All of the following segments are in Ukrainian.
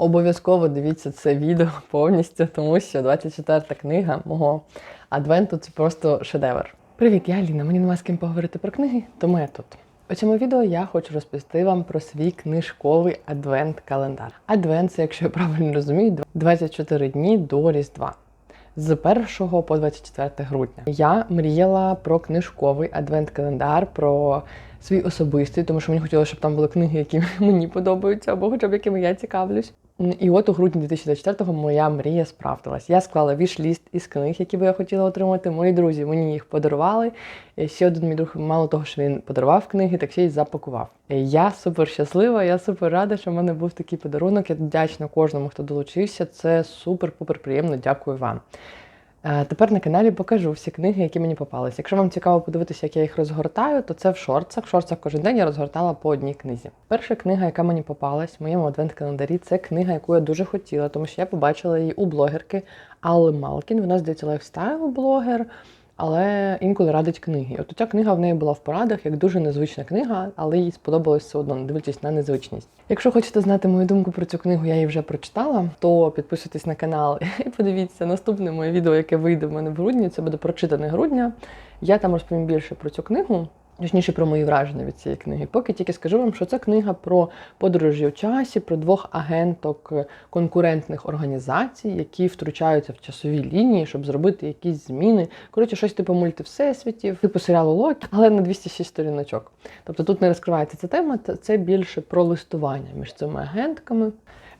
Обов'язково дивіться це відео повністю, тому що 24-та книга мого адвенту це просто шедевр. Привіт, я Аліна. Мені нема з ким поговорити про книги, тому я тут. У цьому відео я хочу розповісти вам про свій книжковий адвент-календар. Адвент це, якщо я правильно розумію, 24 дні до Різдва. З 1 по 24 грудня я мріяла про книжковий адвент-календар, про свій особистий, тому що мені хотілося, щоб там були книги, які мені подобаються, або хоча б якими я цікавлюсь. І от у грудні 2024-го моя мрія справдилась. Я склала віш-ліст із книг, які би я хотіла отримати. Мої друзі мені їх подарували. І ще один мій друг, мало того, що він подарував книги, так ще й запакував. І Я супер щаслива, я супер рада, що в мене був такий подарунок. Я вдячна кожному, хто долучився. Це супер-пупер приємно. Дякую вам. Е, Тепер на каналі покажу всі книги, які мені попалися. Якщо вам цікаво подивитися, як я їх розгортаю, то це в шорцах. В шорцах кожен день я розгортала по одній книзі. Перша книга, яка мені попалась в моєму адвент-календарі, це книга, яку я дуже хотіла, тому що я побачила її у блогерки Алли Малкін. Вона здається лайфстайл-блогер. Але інколи радить книги. От ця книга в неї була в порадах як дуже незвична книга, але їй сподобалось все одно, не дивлячись на незвичність. Якщо хочете знати мою думку про цю книгу, я її вже прочитала, то підписуйтесь на канал і подивіться наступне моє відео, яке вийде в мене в грудні. Це буде прочитане грудня. Я там розповім більше про цю книгу. Точніше про мої враження від цієї книги. Поки тільки скажу вам, що це книга про подорожі в часі, про двох агенток конкурентних організацій, які втручаються в часові лінії, щоб зробити якісь зміни. Коротше, щось типу мультивсесвітів, типу серіалу Локі, але на 206 сторіночок. Тобто тут не розкривається ця тема, це більше про листування між цими агентками.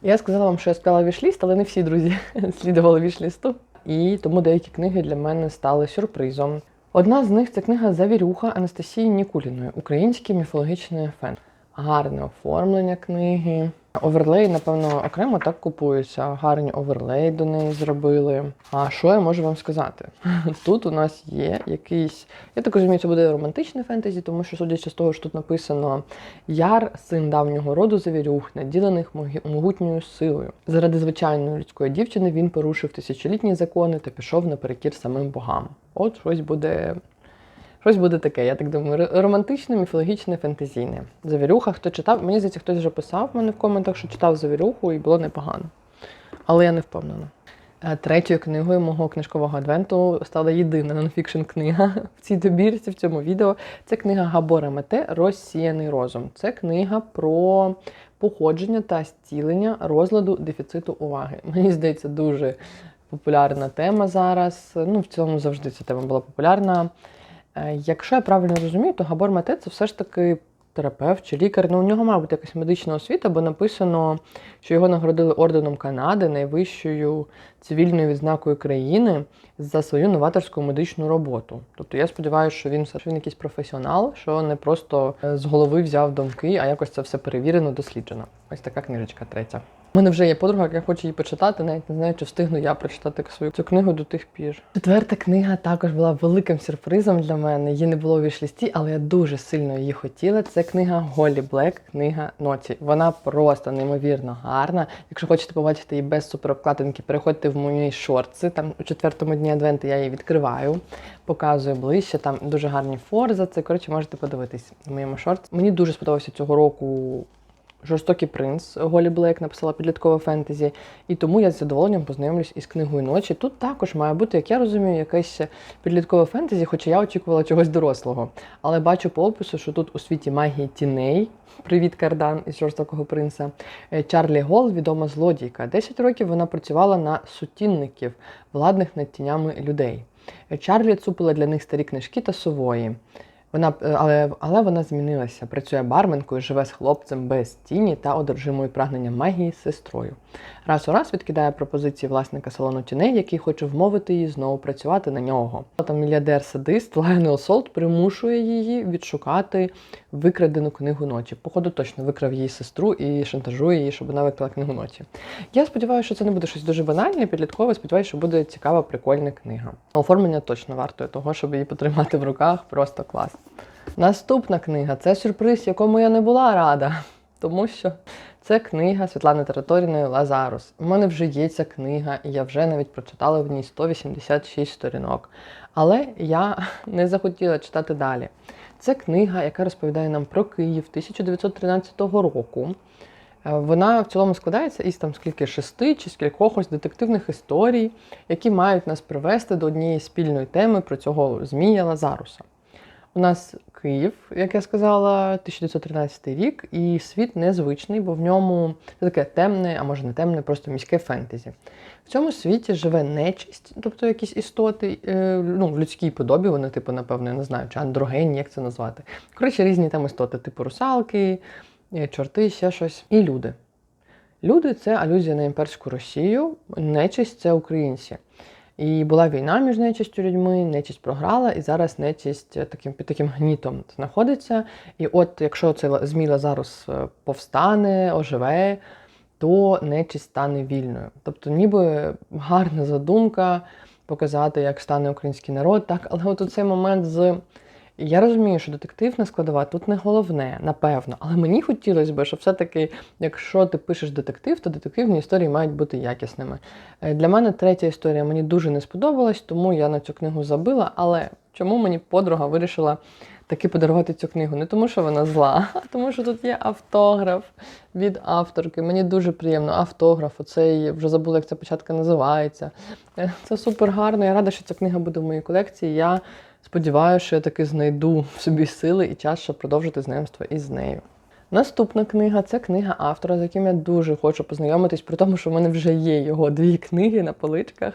Я сказала вам, що я склала вішліст, але не всі друзі слідували вішлісту. І тому деякі книги для мене стали сюрпризом. Одна з них це книга Завірюха Анастасії Нікуліної Український міфологічний фен. Гарне оформлення книги. Оверлей, напевно, окремо так купуються. Гарні оверлей до неї зробили. А що я можу вам сказати? Тут у нас є якийсь. Я так розумію, це буде романтичне фентезі, тому що, судячи з того, що тут написано Яр, син давнього роду завірюх, наділених могутньою силою. Заради звичайної людської дівчини він порушив тисячолітні закони та пішов наперекір самим богам. От щось буде. Щось буде таке, я так думаю, романтичне, міфологічне, фентезійне. Завірюха, хто читав, мені здається, хтось вже писав в мене в коментах, що читав Завірюху і було непогано. Але я не впевнена. Третьою книгою мого книжкового адвенту стала єдина нонфікшн книга в цій добірці, в цьому відео. Це книга Габора Мете Розсіяний розум. Це книга про походження та зцілення розладу дефіциту уваги. Мені здається, дуже популярна тема зараз. Ну, в цілому завжди ця тема була популярна. Якщо я правильно розумію, то Габор Мате це все ж таки терапевт чи лікар. Ну, у нього має бути якась медична освіта, бо написано, що його нагородили орденом Канади, найвищою цивільною відзнакою країни за свою новаторську медичну роботу. Тобто я сподіваюся, що він все ж він якийсь професіонал, що не просто з голови взяв думки, а якось це все перевірено, досліджено. Ось така книжечка третя. У мене вже є подруга, яка хоче її почитати, навіть не знаю, чи встигну я прочитати свою цю книгу до тих пір. Четверта книга також була великим сюрпризом для мене. Її не було у вішлісті, але я дуже сильно її хотіла. Це книга Голі Блек, книга Ноці. Вона просто неймовірно гарна. Якщо хочете побачити її без суперобкладинки, переходьте в мої шорти. Там у четвертому дні адвенту я її відкриваю, показую ближче. Там дуже гарні форза. Це коротше можете подивитись в моєму шорті. Мені дуже сподобався цього року. Жорстокий принц Голі Блек написала підліткове фентезі, і тому я з задоволенням познайомлюсь із книгою ночі. Тут також має бути, як я розумію, якесь підліткове фентезі, хоча я очікувала чогось дорослого. Але бачу по опису, що тут у світі магії тіней. Привіт, Кардан із жорстокого принца. Чарлі Гол, відома злодійка. Десять років вона працювала на сутінників, владних над тінями людей. Чарлі цупила для них старі книжки та сувої. Вона, але але вона змінилася. Працює барменкою, живе з хлопцем без тіні та одержимою прагненням магії з сестрою. Раз у раз відкидає пропозиції власника салону тіней, який хоче вмовити її знову працювати на нього. Там мільярдер-садист Лайонел Солт примушує її відшукати викрадену книгу ночі. Походу, точно викрав її сестру і шантажує її, щоб вона викрала книгу ночі. Я сподіваюся, що це не буде щось дуже банальне, підліткове. Сподіваюся, що буде цікава, прикольна книга. Оформлення точно вартує того, щоб її потримати в руках. Просто клас. Наступна книга це сюрприз, якому я не була рада, тому що це книга Світлани Тераторіної Лазарус. У мене вже є ця книга, і я вже навіть прочитала в ній 186 сторінок. Але я не захотіла читати далі. Це книга, яка розповідає нам про Київ 1913 року. Е, Вона в цілому складається із там скільки шести чи скількох ось детективних історій, які мають нас привести до однієї спільної теми про цього Змія Лазаруса. У нас Київ, як я сказала, 1913 рік, і світ незвичний, бо в ньому це таке темне, а може не темне, просто міське фентезі. В цьому світі живе нечисть, тобто якісь істоти, е, ну, в людській подобі, вони, типу, напевно, я не знаю, чи андрогенні, як це назвати. Коротше, різні там істоти, типу русалки, е, чорти, ще щось. І люди. Люди це алюзія на імперську Росію, нечисть це українці. І була війна між нечистю людьми, нечість програла, і зараз нечисть е, таким під таким гнітом знаходиться. І от якщо це зміла зараз е, повстане, оживе, то нечість стане вільною. Тобто, ніби гарна задумка показати, як стане український народ, так, але от цей момент з. Я розумію, що детективна складова тут не головне, напевно, але мені хотілося б, щоб все-таки, якщо ти пишеш детектив, то детективні історії мають бути якісними. Е, Для мене третя історія мені дуже не сподобалась, тому я на цю книгу забила. Але чому мені подруга вирішила таки подарувати цю книгу? Не тому, що вона зла, а тому, що тут є автограф від авторки. Мені дуже приємно. Автограф, оцей вже забула, як ця початка називається. Е, Це супер гарно. Я рада, що ця книга буде в моїй колекції. Я сподіваюся, що я таки знайду в собі сили і час, щоб продовжити знайомство із нею. Наступна книга це книга автора, з яким я дуже хочу познайомитись, при тому, що в мене вже є його дві книги на поличках.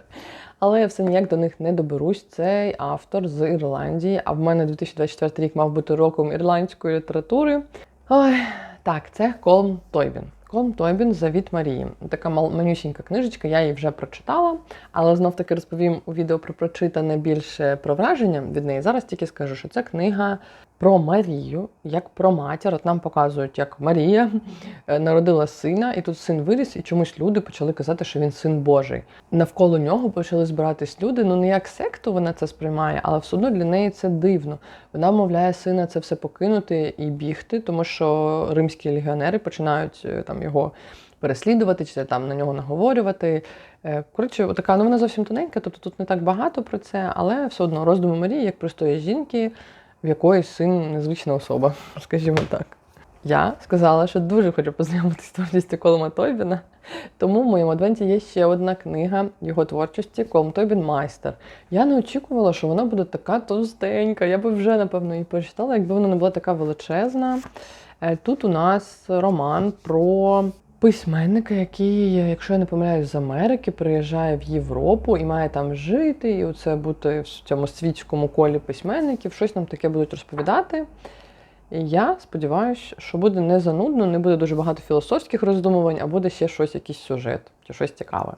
Але я все ніяк до них не доберусь. Цей автор з Ірландії, а в мене 2024 рік мав бути роком ірландської літератури. Ой, так, це Колм Тойбін. Колм Тойбін Завіт Марії. Така манюсінька книжечка, я її вже прочитала, але знов таки розповім у відео про прочитане більше про враження від неї. Зараз тільки скажу, що це книга про Марію, як про матір. От нам показують, як Марія е, народила сина, і тут син виріс, і чомусь люди почали казати, що він син Божий. Навколо нього почали збиратись люди. Ну не як секту вона це сприймає, але все одно для неї це дивно. Вона вмовляє сина це все покинути і бігти, тому що римські легіонери починають е, там його переслідувати чи там на нього наговорювати. Е, Коротше, така, ну вона зовсім тоненька, тобто тут не так багато про це, але все одно роздуми Марії як простої жінки, в якої син незвична особа, скажімо так. Я сказала, що дуже хочу познайомитися з творчістю Колома Тойбіна, тому в моєму адвенті є ще одна книга його творчості Колм Тойбін Майстер. Я не очікувала, що вона буде така товстенька. Я би вже, напевно, її прочитала, якби вона не була така величезна. Е, Тут у нас роман про письменника, який, якщо я не помиляюсь, з Америки приїжджає в Європу і має там жити, і оце бути в цьому світському колі письменників, щось нам таке будуть розповідати. І я сподіваюся, що буде не занудно, не буде дуже багато філософських роздумувань, а буде ще щось, якийсь сюжет чи щось цікаве.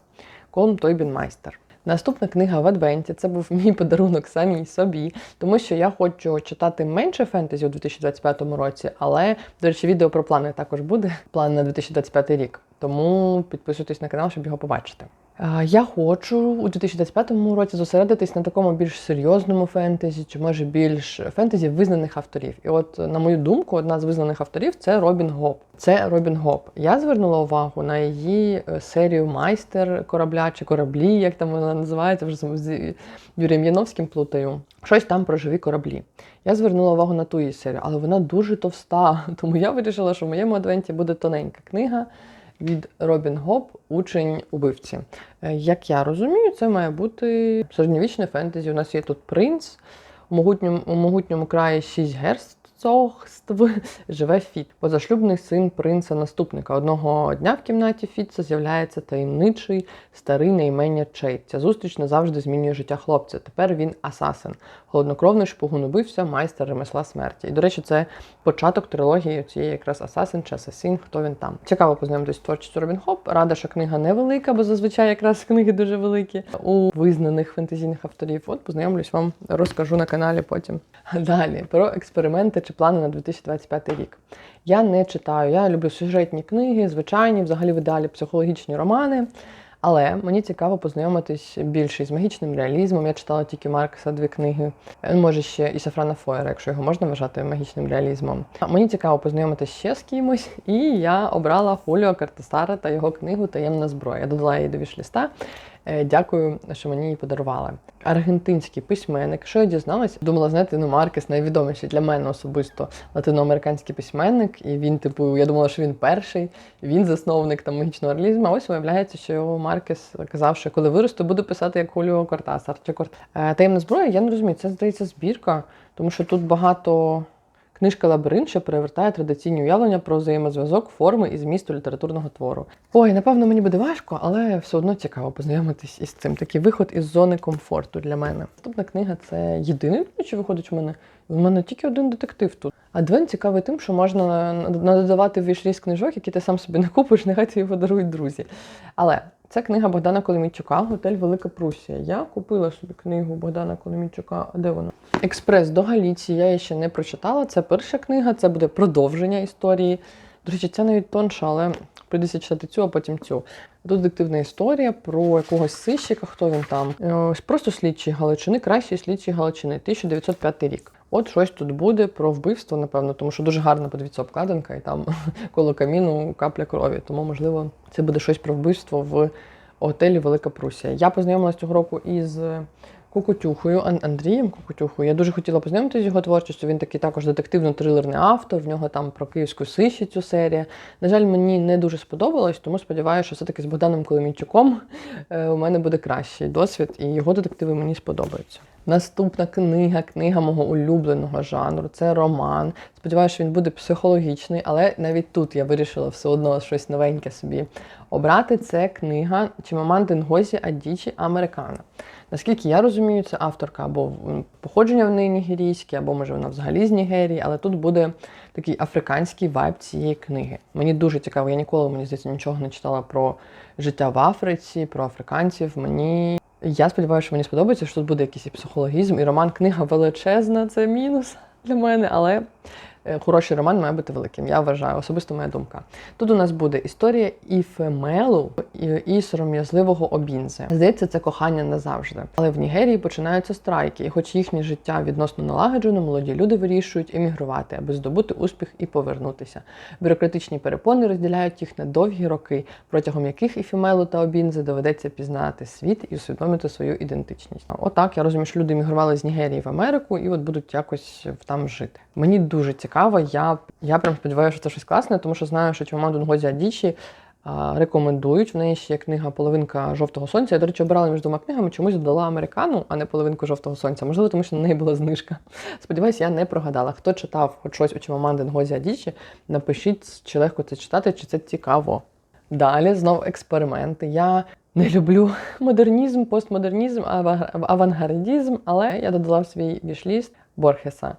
Колм Тойбін Майстер. Наступна книга в Адвенті це був мій подарунок самій собі, тому що я хочу читати менше фентезі у 2025 році, але, до речі, відео про плани також буде. План на 2025 рік. Тому підписуйтесь на канал, щоб його побачити. Я хочу у 2025 році зосередитись на такому більш серйозному фентезі, чи може більш фентезі визнаних авторів. І от, на мою думку, одна з визнаних авторів це Робін Гоп. Це Робін Гоп. Я звернула увагу на її е, серію майстер корабля чи кораблі, як там вона називається, вже з Юрієм Яновським плутаю. Щось там про живі кораблі. Я звернула увагу на ту її серію, але вона дуже товста. Тому я вирішила, що в моєму адвенті буде тоненька книга від Робін Гоп Учень убивці. Е, Як я розумію, це має бути середньовічне фентезі. У нас є тут принц, у могутньому, у могутньому краї шість герцогств живе Фіт, позашлюбний син принца-наступника. Одного дня в кімнаті Фітца з'являється таємничий старий на імення Чейт. Ця зустріч не завжди змінює життя хлопця. Тепер він асасин, холоднокровний шпигун убився, майстер ремесла смерті. І, до речі, це початок трилогії цієї якраз Асасин чи Асасін, хто він там. Цікаво познайомитись творчістю Робін Хоп. Рада, що книга невелика, бо зазвичай якраз книги дуже великі у визнаних фентезійних авторів. От познайомлюсь вам, розкажу на каналі потім. Далі про експерименти чи плани на 2025 рік. Я не читаю, я люблю сюжетні книги, звичайні, взагалі в ідеалі психологічні романи. Але мені цікаво познайомитись більше з магічним реалізмом. Я читала тільки Маркса дві книги, Е, може ще і Сафрана Фоєра, якщо його можна вважати магічним реалізмом. Мені цікаво познайомитись ще з кимось, і я обрала Хуліо Картасара та його книгу Таємна зброя. Я додала її до вішліста. Е, Дякую, що мені її подарували. Аргентинський письменник. Що я дізналася? Думала, знаєте, ну Маркес найвідоміший для мене особисто латиноамериканський письменник, і він, типу, я думала, що він перший, він засновник там магічного реалізму. А ось виявляється, що Маркес казав, що коли виросту, буду писати як Хуліо Кортасар чи Корт. Е, Таємна зброя, я не розумію, це здається збірка, тому що тут багато. Книжка Лабіринт, що перевертає традиційні уявлення про взаємозв'язок, форми і змісту літературного твору. Ой, напевно, мені буде важко, але все одно цікаво познайомитись із цим. Такий виход із зони комфорту для мене. Наступна книга це єдиний, що виходить у мене. У мене тільки один детектив тут. Адвент цікавий тим, що можна надавати в вішліст книжок, які ти сам собі не купиш, нехай тобі подарують друзі. Але це книга Богдана Коломійчука, Готель Велика Прусія. Я купила собі книгу Богдана Коломійчука. Де вона? Експрес до Галіції. Я її ще не прочитала. Це перша книга, це буде продовження історії. До речі, це навіть тонша, але прийдеться читати цю, а потім цю. Тут детективна історія про якогось сищика, хто він там. Ось просто слідчі Галичини, кращі слідчі Галичини, 1905 рік. От щось тут буде про вбивство, напевно, тому що дуже гарна подивіться обкладинка, і там коло каміну капля крові. Тому, можливо, це буде щось про вбивство в готелі Велика Прусія. Я познайомилася цього року із Кукутюхою, Андрієм Кукутюхою. Я дуже хотіла познайомитися з його творчістю. Він такий також детективно-трилерний автор. В нього там про київську сищицю серія. На жаль, мені не дуже сподобалось, тому сподіваюся, що все-таки з Богданом Коломійчуком е, у мене буде кращий досвід, і його детективи мені сподобаються. Наступна книга, книга мого улюбленого жанру. Це роман. Сподіваюся, що він буде психологічний, але навіть тут я вирішила все одно щось новеньке собі обрати. Це книга Чимаманди Ngozi Адічі Американа. Наскільки я розумію, це авторка або походження в неї нігерійське, або може вона взагалі з Нігерії, але тут буде такий африканський вайб цієї книги. Мені дуже цікаво, я ніколи мені здається нічого не читала про життя в Африці, про африканців. Мені я сподіваюся, що мені сподобається, що тут буде якийсь і психологізм, і роман книга величезна, це мінус для мене, але хороший роман має бути великим. Я вважаю, особисто моя думка. Тут у нас буде історія і, і сором'язливого обінзе. Здається, це кохання назавжди. Але в Нігерії починаються страйки, і хоч їхнє життя відносно налагоджено, молоді люди вирішують емігрувати, аби здобути успіх і повернутися. Бюрократичні перепони розділяють їх на довгі роки, протягом яких Іфемелу та Обінзе доведеться пізнати світ і усвідомити свою ідентичність. Отак я розумію, що люди мігрували з Нігерії в Америку і от будуть якось там жити. Мені дуже цікаво. Я, я прям сподіваюся, що це щось класне, тому що знаю, що Чимаманду Ngozi Адічі рекомендують. В неї ще є книга Половинка жовтого сонця. Я, до речі, обирала між двома книгами, чомусь додала американу, а не половинку жовтого сонця. Можливо, тому що на неї була знижка. Сподіваюсь, я не прогадала. Хто читав хоч щось у Чимаманди Ngozi Адічі, напишіть, чи легко це читати, чи це цікаво. Далі знов експерименти. Я не люблю модернізм, постмодернізм, авангардізм, але я додала в свій вішліст Борхеса.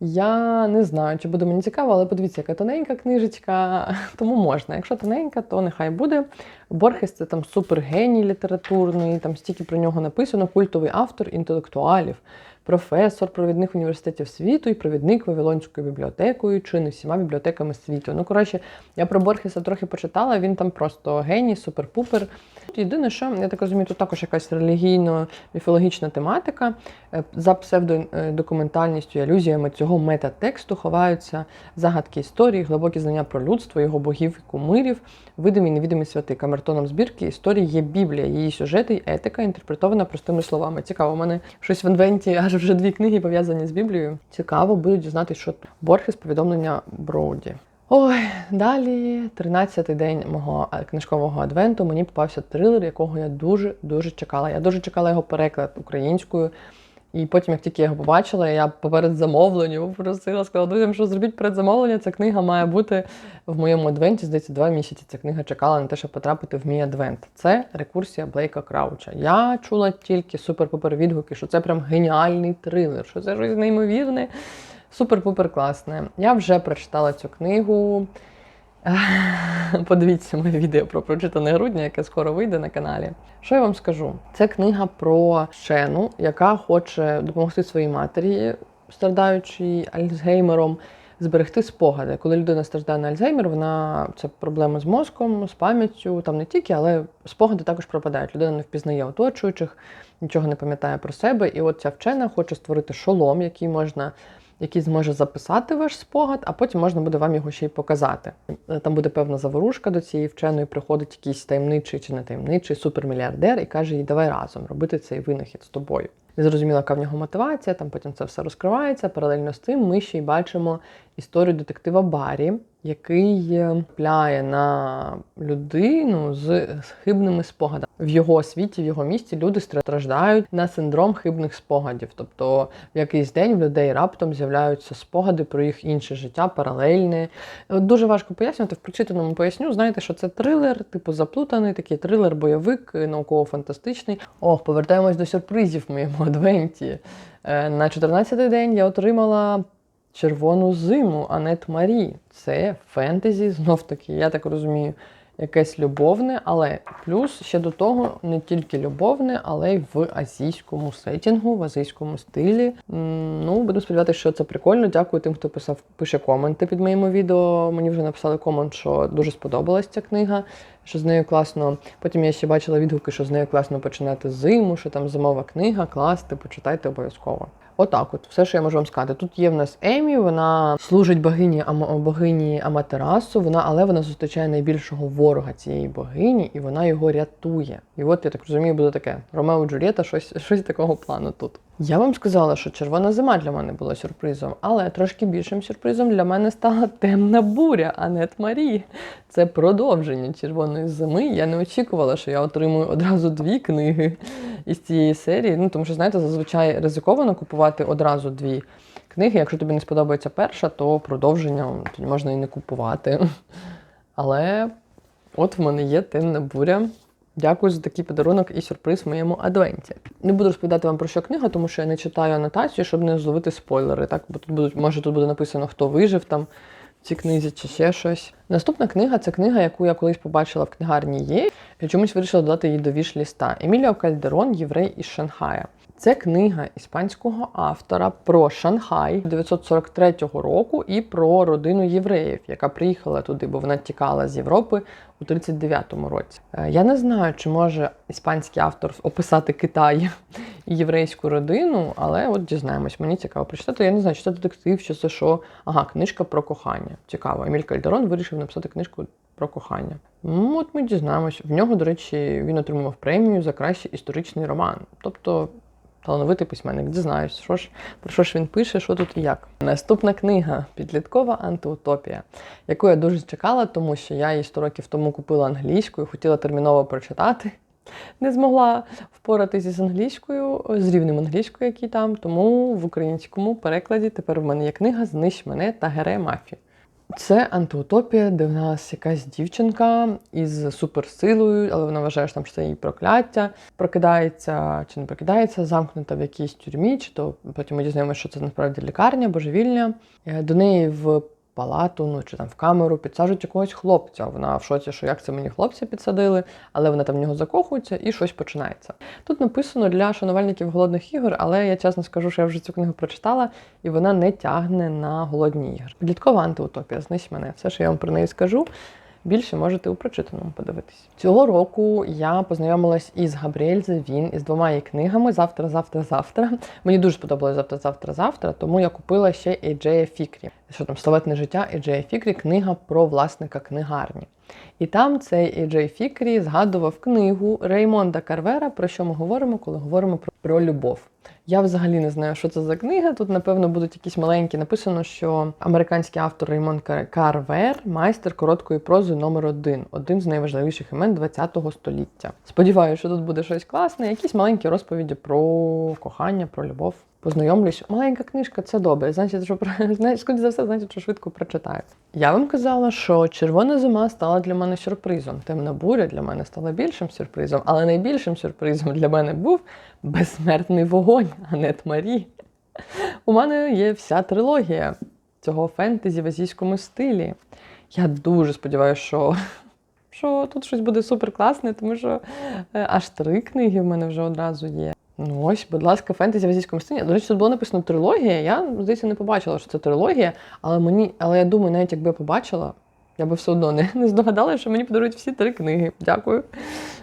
Я не знаю, чи буде мені цікаво, але подивіться, яка тоненька книжечка, тому можна. Якщо тоненька, то нехай буде. Борхес це там супергеній літературний, там стільки про нього написано, культовий автор інтелектуалів, професор провідних університетів світу і провідник Вавилонською бібліотекою чи не всіма бібліотеками світу. Ну, коротше, я про Борхеса трохи почитала, він там просто геній, супер-пупер. Єдине, що я так розумію, тут також якась релігійно-міфологічна тематика. Е, За псевдодокументальністю і алюзіями цього метатексту ховаються загадки історії, глибокі знання про людство, його богів і кумирів, видимі і невідомі святи. Камертоном збірки історії є Біблія, її сюжети і етика інтерпретована простими словами. Цікаво, у мене щось в інвенті аж вже дві книги пов'язані з Біблією. Цікаво, буду дізнатися, що. Борхес повідомлення Броуді. Ой, далі 13-й день мого е, книжкового адвенту мені попався трилер, якого я дуже дуже чекала. Я дуже чекала його переклад українською. І потім, як тільки я його побачила, я поперед замовлення попросила, сказала, друзям, що зробіть передзамовлення. Ця книга має бути в моєму адвенті. Здається, два місяці ця книга чекала на те, щоб потрапити в мій адвент. Це рекурсія Блейка Крауча. Я чула тільки супер-пупер відгуки, що це прям геніальний трилер, що це щось неймовірне, супер-пупер класне. Я вже прочитала цю книгу. Подивіться моє відео про прочитане грудня, яке скоро вийде на каналі. Що я вам скажу? Це книга про вчену, яка хоче допомогти своїй матері, страдаючій Альцгеймером, зберегти спогади. Коли людина страждає на Альцгеймер, вона це проблема з мозком, з пам'яттю, там не тільки, але спогади також пропадають. Людина не впізнає оточуючих, нічого не пам'ятає про себе. І от ця вчена хоче створити шолом, який можна який зможе записати ваш спогад, а потім можна буде вам його ще й показати. Е, Там буде певна заворушка до цієї вченої, приходить якийсь таємничий чи не таємничий супермільярдер і каже їй, давай разом робити цей винахід з тобою. Не зрозуміла, яка в нього мотивація, там потім це все розкривається. Паралельно з цим ми ще й бачимо історію детектива Барі, який е, пляє на людину з хибними спогадами. В його світі, в його місті люди страждають на синдром хибних спогадів. Тобто в якийсь день в людей раптом з'являються спогади про їх інше життя, паралельне. Дуже важко пояснювати. В прочитаному поясню, знаєте, що це трилер, типу заплутаний, такий трилер-бойовик, науково-фантастичний. Ох, повертаємось до сюрпризів в моєму адвенті. Е, На 14-й день я отримала червону зиму Анет Марі. Це фентезі, знов таки, я так розумію, якесь любовне, але плюс ще до того не тільки любовне, але й в азійському сетінгу, в азійському стилі. Ну, буду сподіватися, що це прикольно. Дякую тим, хто писав, пише коменти під моїми відео. Мені вже написали комент, що дуже сподобалась ця книга, що з нею класно. Потім я ще бачила відгуки, що з нею класно починати зиму, що там зимова книга, клас, типу, читайте обов'язково. Отак, от все, що я можу вам сказати. Тут є в нас Емі, вона служить богині богині Аматерасу, вона, але вона зустрічає найбільшого ворога цієї богині, і вона його рятує. І от я так розумію, буде таке Ромео Джулієта, щось, щось такого плану тут. Я вам сказала, що червона зима для мене була сюрпризом, але трошки більшим сюрпризом для мене стала темна буря, Анет Марі. Це продовження червоної зими. Я не очікувала, що я отримую одразу дві книги із цієї серії. Ну тому що, знаєте, зазвичай ризиковано купувати одразу дві книги. Якщо тобі не сподобається перша, то продовження тоді можна і не купувати. Але от в мене є темна буря. Дякую за такий подарунок і сюрприз в моєму адвенті. Не буду розповідати вам про що книга, тому що я не читаю анотацію, щоб не зловити спойлери. Так, бо тут будуть, може тут буде написано, хто вижив там в цій книзі чи ще щось. Наступна книга це книга, яку я колись побачила в книгарні є. Я чомусь вирішила додати її до віш-ліста. Еміліо Кальдерон, єврей із Шанхая. Це книга іспанського автора про Шанхай 943 року і про родину євреїв, яка приїхала туди, бо вона тікала з Європи у 39-му році. Е, Я не знаю, чи може іспанський автор описати Китай і єврейську родину, але от дізнаємось. Мені цікаво прочитати. Я не знаю, чи це детектив, чи це що. Ага, книжка про кохання. Цікаво. Еміль Кальдерон вирішив написати книжку про кохання. Ну, от ми дізнаємось. В нього, до речі, він отримав премію за кращий історичний роман. Тобто талановитий письменник. Дізнаюсь, що ж про що ж він пише, що тут і як. Наступна книга підліткова антиутопія, яку я дуже чекала, тому що я її 100 років тому купила англійською, хотіла терміново прочитати. Не змогла впоратися з англійською, з рівнем англійської, який там, тому в українському перекладі тепер в мене є книга Знищ мене та гере мафію. Це антиутопія, де в нас якась дівчинка із суперсилою, але вона вважає, що там що це її прокляття, прокидається чи не прокидається, замкнута в якійсь тюрмі, чи то потім ми дізнаємося, що це насправді лікарня, божевільня. Е, До неї в палату, ну чи там в камеру підсаджують якогось хлопця. Вона в шоці, що як це мені хлопця підсадили, але вона там в нього закохується і щось починається. Тут написано для шанувальників голодних ігор, але я чесно скажу, що я вже цю книгу прочитала, і вона не тягне на голодні ігри. Підліткова антиутопія, знись мене. Все, що я вам про неї скажу. Більше можете у прочитаному подивитись. Цього року я познайомилась із Габріель Зевін із двома її книгами Завтра, завтра, завтра. Мені дуже сподобалось завтра, завтра, завтра, тому я купила ще Еджея Фікрі. Що там славетне життя Еджея Фікрі, книга про власника книгарні. І там цей Еджей Фікрі згадував книгу Реймонда Карвера, про що ми говоримо, коли говоримо про, про любов. Я взагалі не знаю, що це за книга. Тут, напевно, будуть якісь маленькі. Написано, що американський автор Реймонд Карвер майстер короткої прози номер один, один з найважливіших імен ХХ століття. Сподіваюся, що тут буде щось класне, якісь маленькі розповіді про кохання, про любов. Познайомлюсь. Маленька книжка це добре. Значить, що скоріше за все, значить, що швидко прочитаю. Я вам казала, що червона зима стала для мене сюрпризом. Темна буря для мене стала більшим сюрпризом, але найбільшим сюрпризом для мене був безсмертний вогонь Анет Марі. У мене є вся трилогія цього фентезі в азійському стилі. Я дуже сподіваюся, що, що тут щось буде супер класне, тому що е, аж три книги в мене вже одразу є. Ну ось, будь ласка, фентезі в азійському стилі. До речі, тут було написано трилогія. Я, здається, не побачила, що це трилогія, але мені, але я думаю, навіть якби я побачила, я би все одно не, не здогадала, що мені подарують всі три книги. Дякую.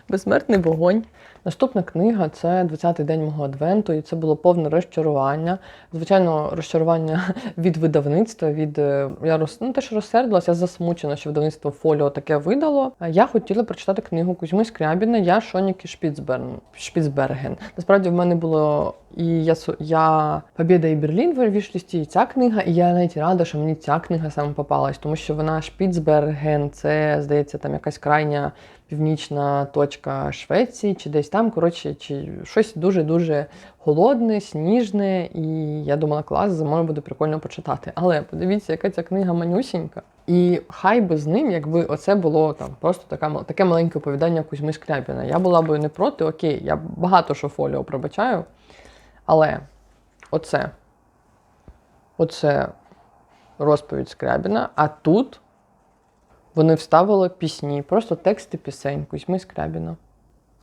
Безсмертний вогонь. Наступна книга це 20-й день мого адвенту, і це було повне розчарування. Звичайно, розчарування від видавництва. Від е, я роз... ну, теж розсердилася, я засмучена, що видавництво Фоліо таке видало. Я хотіла прочитати книгу Кузьми Скрябіна Я Шоніки Шпіцберн Шпіцберген. Насправді в мене було і я я Побєда і Берлін в вішлісті, і ця книга, і я навіть рада, що мені ця книга саме попалась, тому що вона Шпіцберген, це здається там якась крайня північна точка Швеції, чи десь там, коротше, чи щось дуже-дуже голодне, сніжне. І я думала, клас, зимою буде прикольно почитати. Але подивіться, яка ця книга манюсінька. І хай би з ним, якби оце було там просто така, таке маленьке оповідання Кузьми Скрябіна. Я була би не проти, окей, я багато що фоліо пробачаю. Але оце, оце розповідь Скрябіна, а тут вони вставили пісні, просто тексти пісень Кузьми Скрябіна.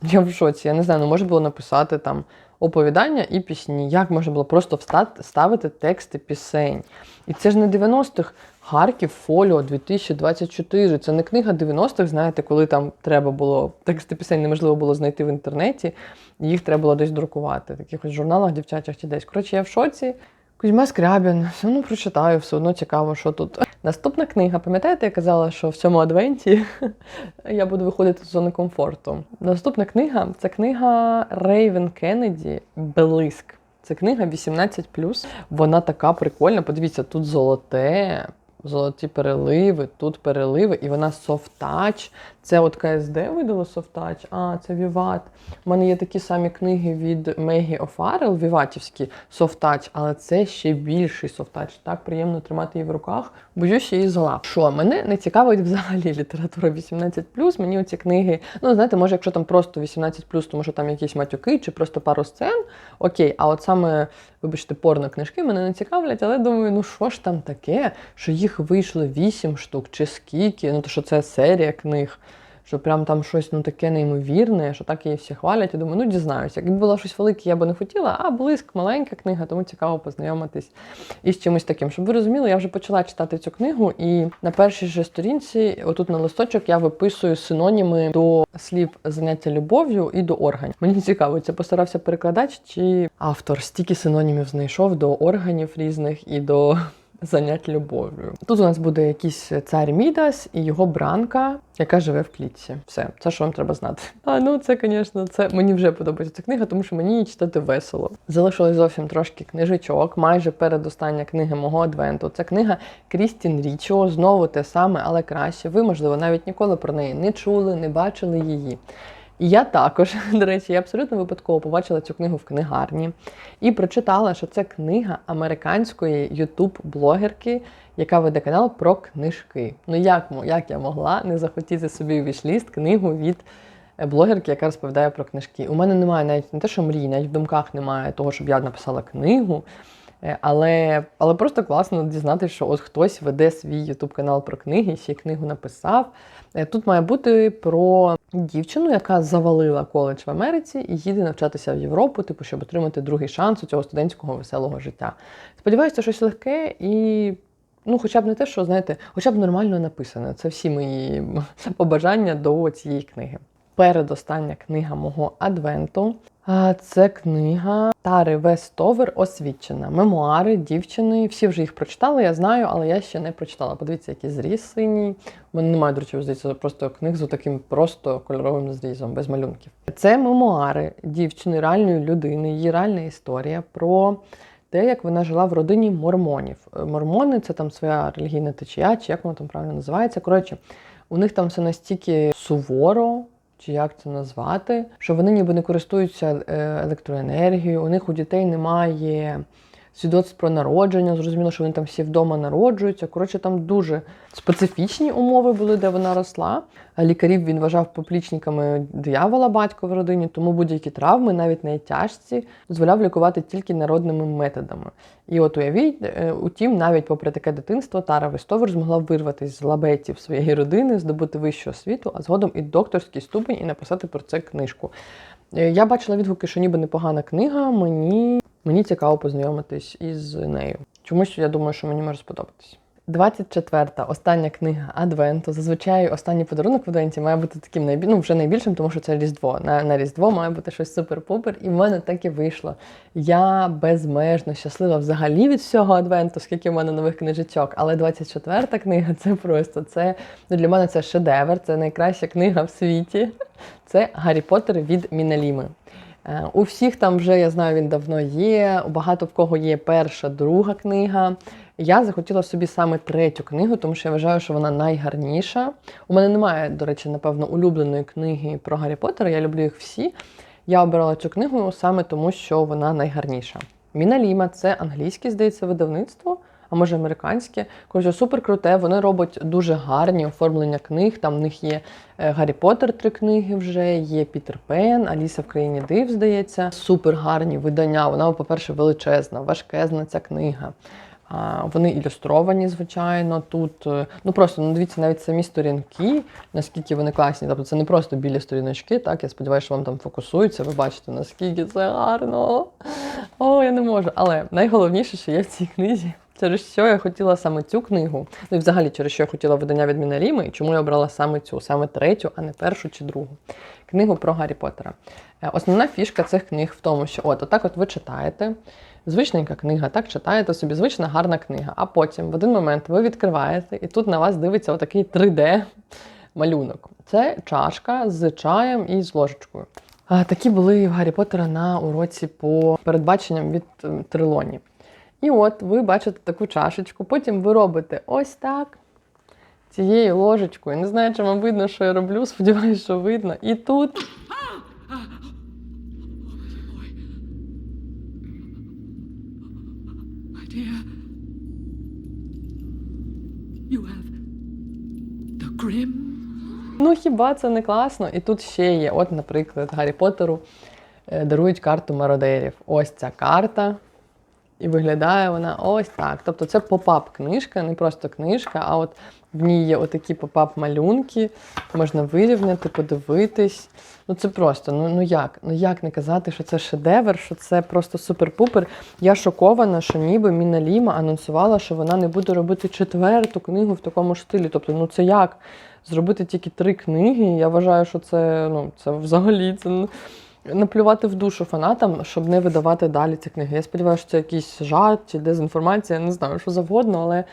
Я в шоці, я не знаю, ну можна було написати там оповідання і пісні. Як можна було просто встати, ставити тексти пісень? І це ж не 90-х Харків Фоліо 2024. Це не книга 90-х, знаєте, коли там треба було тексти пісень неможливо було знайти в інтернеті, їх треба було десь друкувати, в якихось журналах дівчачих чи десь. Коротше, я в шоці. Кузьма Скрябін, все одно прочитаю, все одно цікаво, що тут. Наступна книга. Пам'ятаєте, я казала, що в цьому адвенті я буду виходити з зони комфорту. Наступна книга це книга Рейвен Кеннеді Белиск. Це книга 18+. Вона така прикольна. Подивіться, тут золоте, золоті переливи, тут переливи, і вона софтач. Це от КСД видало софтач, а це Віват. У мене є такі самі книги від Мегі Офарел, Віватівські софтач, але це ще більший софтач. Так приємно тримати її в руках. Боюся її зла. Що мене не цікавить взагалі література 18+. Мені оці книги, ну знаєте, може, якщо там просто 18+, тому що там якісь матюки чи просто пару сцен, окей, а от саме, вибачте, порно книжки мене не цікавлять, але думаю, ну що ж там таке, що їх вийшло 8 штук чи скільки, ну то що це серія книг що прям там щось ну таке неймовірне, що так її всі хвалять. Я думаю, ну дізнаюся. Якби було щось велике, я би не хотіла, а блиск, маленька книга, тому цікаво познайомитись із чимось таким. Щоб ви розуміли, я вже почала читати цю книгу, і на першій же сторінці, отут на листочок, я виписую синоніми до слів заняття любов'ю і до органів. Мені цікаво, це постарався перекладач чи автор стільки синонімів знайшов до органів різних і до занять любов'ю. Тут у нас буде якийсь цар Мідас і його бранка, яка живе в клітці. Все, це що вам треба знати. А ну це, звісно, це мені вже подобається ця книга, тому що мені її читати весело. Залишилось зовсім трошки книжечок, майже передостання книги мого адвенту. Це книга Крістін Річо, знову те саме, але краще. Ви, можливо, навіть ніколи про неї не чули, не бачили її. Я також, до речі, я абсолютно випадково побачила цю книгу в книгарні і прочитала, що це книга американської ютуб-блогерки, яка веде канал про книжки. Ну як, як я могла не захотіти собі вішліст книгу від е, блогерки, яка розповідає про книжки? У мене немає навіть не те, що мрій, навіть в думках немає того, щоб я написала книгу. Е, Але, але просто класно дізнатися, що от хтось веде свій ютуб канал про книги, ще й книгу написав. Е, Тут має бути про дівчину, яка завалила коледж в Америці і їде навчатися в Європу, типу, щоб отримати другий шанс у цього студентського веселого життя. Сподіваюся, щось легке і. Ну, хоча б не те, що знаєте, хоча б нормально написане. Це всі мої побажання до цієї книги. Передостання книга мого адвенту. Це книга Тари Вестовер Освічена. Мемуари дівчини. Всі вже їх прочитали, я знаю, але я ще не прочитала. Подивіться, який зріз синій. У мене немає, до речі, здається, просто книг з таким просто кольоровим зрізом, без малюнків. Це мемуари дівчини, реальної людини, її реальна історія про те, як вона жила в родині мормонів. Е, Мормони це там своя релігійна течія, чи як воно там правильно називається. Коротше, у них там все настільки суворо, чи як це назвати, що вони ніби не користуються е, електроенергією, у них у дітей немає свідоцтв про народження. Зрозуміло, що вони там всі вдома народжуються. Коротше, там дуже специфічні умови були, де вона росла. А лікарів він вважав поплічниками диявола батько в родині, тому будь-які травми, навіть найтяжчі, дозволяв лікувати тільки народними методами. І от уявіть, е, утім, навіть попри таке дитинство, Тара Вестовер змогла вирватися з лабетів своєї родини, здобути вищу освіту, а згодом і докторський ступень, і написати про це книжку. Е, Я бачила відгуки, що ніби непогана книга. Мені, мені цікаво познайомитись із нею. Чомусь я думаю, що мені може сподобатись. 24-та, остання книга Адвенту. Зазвичай останній подарунок в Адвенті має бути таким найбіль... ну, вже найбільшим, тому що це Різдво. На, на Різдво має бути щось супер-пупер, і в мене так і вийшло. Я безмежно щаслива взагалі від всього Адвенту, скільки в мене нових книжечок. Але 24-та книга це просто це ну, для мене це шедевр, це найкраща книга в світі. Це Гаррі Поттер від Міналіми. Е, У всіх там вже я знаю, він давно є. У багато в кого є перша, друга книга. Я захотіла собі саме третю книгу, тому що я вважаю, що вона найгарніша. У мене немає, до речі, напевно, улюбленої книги про Гаррі Поттера. Я люблю їх всі. Я обирала цю книгу саме тому, що вона найгарніша. Міна Ліма це англійське, здається, видавництво. А може американське. Коротше, супер круте. Вони роблять дуже гарні оформлення книг. Там в них є е, Гаррі Поттер три книги вже, є Пітер Пен, Аліса в країні див, здається. Супер гарні видання. Вона, по-перше, величезна, важкезна ця книга. Вони ілюстровані, звичайно. Тут е, ну просто ну дивіться навіть самі сторінки, наскільки вони класні. Тобто це не просто білі сторіночки. Так я сподіваюся, що вам там фокусуються. Ви бачите, наскільки це гарно. О, я не можу. Але найголовніше, що є в цій книзі. Через що я хотіла саме цю книгу, ну і взагалі через що я хотіла видання від Мінаріми, і чому я обрала саме цю, саме третю, а не першу чи другу. Книгу про Гаррі Поттера. Е, Основна фішка цих книг в тому, що от отак от ви читаєте, звичненька книга, так читаєте собі, звична гарна книга. А потім в один момент ви відкриваєте, і тут на вас дивиться отакий 3D-малюнок. Це чашка з чаєм і з ложечкою. А, Такі були в Гаррі Поттера на уроці по передбаченням від е, Трилоні. І от ви бачите таку чашечку, потім ви робите ось так. Цією ложечкою. Не знаю, чи вам видно, що я роблю. Сподіваюся, що видно. І тут. Ну хіба це не класно? І тут ще є, от, наприклад, Гаррі Поттеру е, дарують карту мародерів. Ось ця карта. І виглядає вона ось так. Тобто це попап-книжка, не просто книжка, а от в ній є отакі попап-малюнки, можна вирівняти, подивитись. Ну це просто, ну, ну як? Ну як не казати, що це шедевр, що це просто супер-пупер. Я шокована, що ніби Міна Ліма анонсувала, що вона не буде робити четверту книгу в такому стилі. Тобто, ну це як? Зробити тільки три книги. Я вважаю, що це, ну, це взагалі це ну, наплювати в душу фанатам, щоб не видавати далі ці книги. Я сподіваюся, що це якийсь жарт чи дезінформація, не знаю, що завгодно, але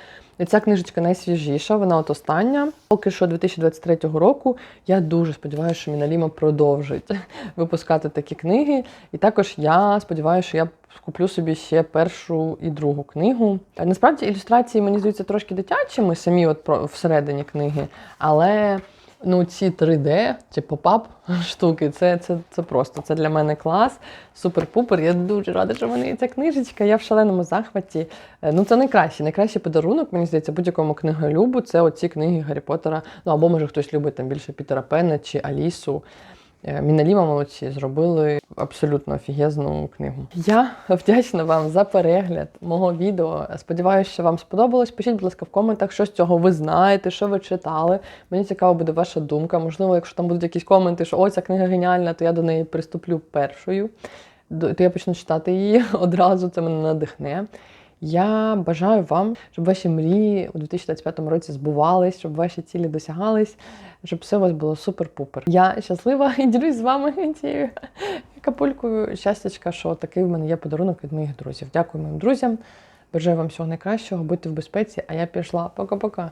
ця книжечка найсвіжіша, вона от остання. Поки що 2023 року. Я дуже сподіваюся, що Міналіма продовжить випускати такі книги. І також я сподіваюся, що я куплю собі ще першу і другу книгу. Насправді ілюстрації мені здаються трошки дитячими, самі от всередині книги, але. Ну, ці 3D, ці попап штуки, це, це, це просто це для мене клас. Супер-пупер. Я дуже рада, що в мене ця книжечка. Я в шаленому захваті. Е, Ну, це найкращий, найкращий подарунок, мені здається, будь-якому книголюбу. Це оці книги Гаррі Поттера. Ну або може хтось любить там більше Пітера Пена чи Алісу. Е, Міналіма молодці зробили абсолютно офігезну книгу. Я вдячна вам за перегляд мого відео. Сподіваюся, що вам сподобалось. Пишіть, будь ласка, в коментах, що з цього ви знаєте, що ви читали. Мені цікаво буде ваша думка. Можливо, якщо там будуть якісь коменти, що о, ця книга геніальна, то я до неї приступлю першою. То я почну читати її одразу, це мене надихне. Я бажаю вам, щоб ваші мрії у 2025 році збувались, щоб ваші цілі досягались, щоб все у вас було супер-пупер. Я щаслива і ділюсь з вами цією капулькою щастячка, що такий в мене є подарунок від моїх друзів. Дякую моїм друзям. Бажаю вам всього найкращого, будьте в безпеці, а я пішла. Пока-пока.